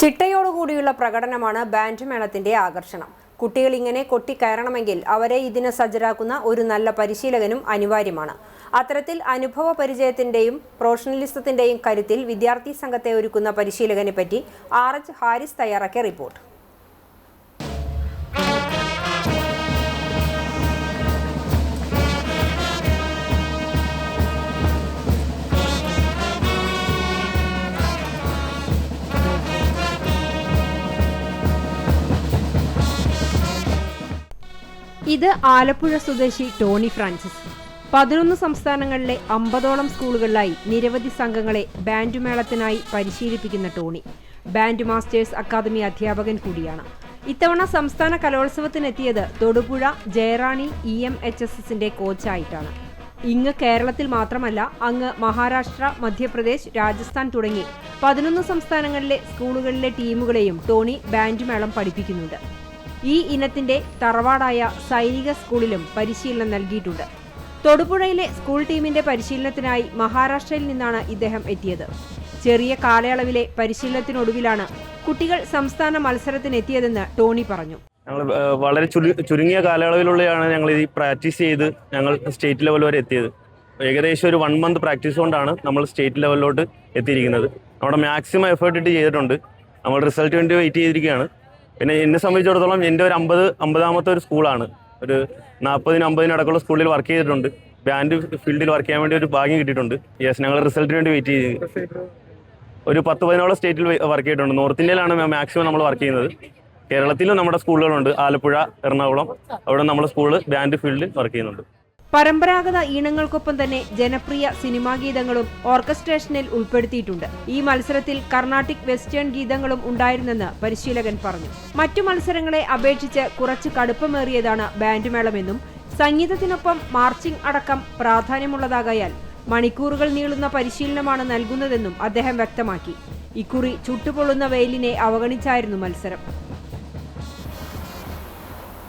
ചിട്ടയോടുകൂടിയുള്ള പ്രകടനമാണ് ബാൻഡ് മേളത്തിന്റെ ആകർഷണം. കുട്ടികൾ ഇങ്ങനെ കൊട്ടിക്കയറണമെങ്കിൽ അവരെ ഇതിന് സജ്ജരാക്കുന്ന ഒരു നല്ല പരിശീലകനും അനിവാര്യമാണ്. അത്തരത്തിൽ അനുഭവ പരിചയത്തിന്റെയും പ്രൊഫഷണലിസത്തിന്റെയും കരുത്തിൽ വിദ്യാർത്ഥി സംഘത്തെ ഒരുക്കുന്ന പരിശീലകനെ പറ്റി ആർ എച്ച് ഹാരിസ് തയ്യാറാക്കിയ റിപ്പോർട്ട്. ഇത് ആലപ്പുഴ സ്വദേശി ടോണി ഫ്രാൻസിസ്. പതിനൊന്ന് സംസ്ഥാനങ്ങളിലെ അമ്പതോളം സ്കൂളുകളിലായി നിരവധി സംഘങ്ങളെ ബാൻഡ് മേളത്തിനായി പരിശീലിപ്പിക്കുന്ന ടോണി ബാൻഡ് മാസ്റ്റേഴ്സ് അക്കാദമി അധ്യാപകൻ കൂടിയാണ്. ഇത്തവണ സംസ്ഥാന കലോത്സവത്തിനെത്തിയത് Thodupuzha Jayarani E M H S എസിന്റെ കോച്ചായിട്ടാണ്. ഇങ്ങ് കേരളത്തിൽ മാത്രമല്ല അങ്ങ് മഹാരാഷ്ട്ര മധ്യപ്രദേശ് രാജസ്ഥാൻ തുടങ്ങി പതിനൊന്ന് സംസ്ഥാനങ്ങളിലെ സ്കൂളുകളിലെ ടീമുകളെയും ടോണി ബാൻഡ് മേളം പഠിപ്പിക്കുന്നുണ്ട്. ഈ ഇനത്തിന്റെ തറവാടായ സൈനിക സ്കൂളിലും പരിശീലനം നൽകിയിട്ടുണ്ട്. തൊടുപുഴയിലെ സ്കൂൾ ടീമിന്റെ പരിശീലനത്തിനായി മഹാരാഷ്ട്രയിൽ നിന്നാണ് ഇദ്ദേഹം എത്തിയത്. ചെറിയ കാലയളവിലെ പരിശീലനത്തിനൊടുവിലാണ് കുട്ടികൾ സംസ്ഥാന മത്സരത്തിനെത്തിയതെന്ന് ടോണി പറഞ്ഞു. ഞങ്ങൾ വളരെ ചുരുങ്ങിയ കാലയളവിലുള്ളതാണ് ഞങ്ങൾ ഈ പ്രാക്ടീസ് ചെയ്ത് ഞങ്ങൾ സ്റ്റേറ്റ് ലെവൽ വരെ എത്തിയത്. ഏകദേശം ഒരു വൺ മന്ത് പ്രാക്ടീസ് കൊണ്ടാണ് നമ്മൾ സ്റ്റേറ്റ് ലെവലിലോട്ട് എത്തിയിരിക്കുന്നത്. നമ്മുടെ മാക്സിമം എഫേർട്ട് ഇട്ട് ചെയ്തിട്ടുണ്ട്. നമ്മൾ റിസൾട്ട് വേണ്ടി വെയിറ്റ് ചെയ്തിരിക്കുകയാണ്. പിന്നെ എന്നെ സംബന്ധിച്ചിടത്തോളം എന്റെ ഒരു അമ്പത് അമ്പതാമത്തെ ഒരു സ്കൂളാണ്. ഒരു നാൽപ്പതിന് അമ്പതിന് അടക്കമുള്ള സ്കൂളിൽ വർക്ക് ചെയ്തിട്ടുണ്ട്. ബാൻഡ് ഫീൽഡിൽ വർക്ക് ചെയ്യാൻ വേണ്ടി ഒരു ഭാഗ്യം കിട്ടിയിട്ടുണ്ട്. യെസ് ഞങ്ങൾ റിസൾട്ടിന് വേണ്ടി വെയിറ്റ് ചെയ്ത്. ഒരു പത്ത് പതിനോളം സ്റ്റേറ്റിൽ വർക്ക് ചെയ്തിട്ടുണ്ട്. നോർത്ത് ഇന്ത്യയിലാണ് മാക്സിമം നമ്മൾ വർക്ക് ചെയ്യുന്നത്. കേരളത്തിലും നമ്മുടെ സ്കൂളുകളുണ്ട്. ആലപ്പുഴ എറണാകുളം അവിടെ നമ്മുടെ സ്കൂൾ ബാൻഡ് ഫീൽഡിൽ വർക്ക് ചെയ്യുന്നുണ്ട്. പരമ്പരാഗത ഈണങ്ങൾക്കൊപ്പം തന്നെ ജനപ്രിയ സിനിമാ ഗീതങ്ങളും ഓർക്കസ്ട്രേഷനിൽ ഉൾപ്പെടുത്തിയിട്ടുണ്ട്. ഈ മത്സരത്തിൽ കർണാട്ടിക് വെസ്റ്റേൺ ഗീതങ്ങളും ഉണ്ടായിരുന്നെന്ന് പരിശീലകൻ പറഞ്ഞു. മറ്റു മത്സരങ്ങളെ അപേക്ഷിച്ച് കുറച്ച് കടുപ്പമേറിയതാണ് ബാൻഡ് മേളമെന്നും സംഗീതത്തിനൊപ്പം മാർച്ചിംഗ് അടക്കം പ്രാധാന്യമുള്ളതാകയാൽ മണിക്കൂറുകൾ നീളുന്ന പരിശീലനമാണ് നൽകുന്നതെന്നും അദ്ദേഹം വ്യക്തമാക്കി. ഇക്കുറി ചുട്ടുപൊള്ളുന്ന വെയിലിനെ അവഗണിച്ചായിരുന്നു മത്സരം.